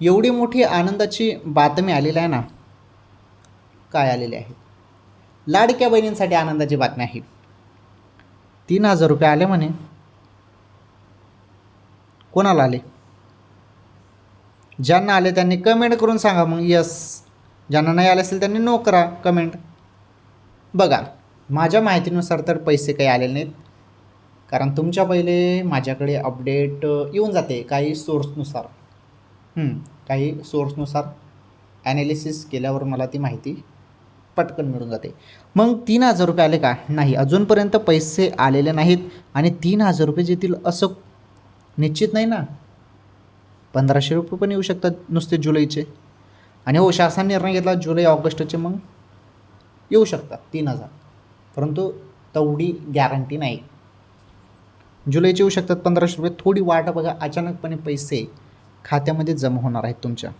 एवढी मोठी आनंदाची बातमी आलेली आहे ना काय आलेली आहे? लाडक्या बहिणींसाठी आनंदाची बातमी आहे. तीन हजार रुपये आले म्हणे. कोणाला आले? ज्यांना आले त्यांनी कमेंट करून सांगा मग. यस ज्यांना नाही आले असेल त्यांनी नो करा कमेंट बघा माझ्या माहितीनुसार तर पैसे काही आलेले नाहीत. कारण तुमच्या पहिले माझ्याकडे अपडेट येऊन जाते काही सोर्सनुसार काही सोर्सनुसार ॲनालिसिस केल्यावर मला ती माहिती पटकन मिळून जाते. मग तीन हजार रुपये आले का? नाही. अजूनपर्यंत पैसे आलेले नाहीत आणि तीन हजार रुपये येतील असं निश्चित नाही ना? पंधराशे रुपये पण येऊ शकतात नुसते जुलैचे. आणि हो शासन निर्णय घेतला जुलै ऑगस्टचे मग येऊ शकतात तीन हजार. परंतु तेवढी गॅरंटी नाही. जुलैचे येऊ शकतात पंधराशे रुपये. थोडी वाट बघा. अचानकपणे पैसे खात्यामध्ये जमा होणार आहेत तुमच्या.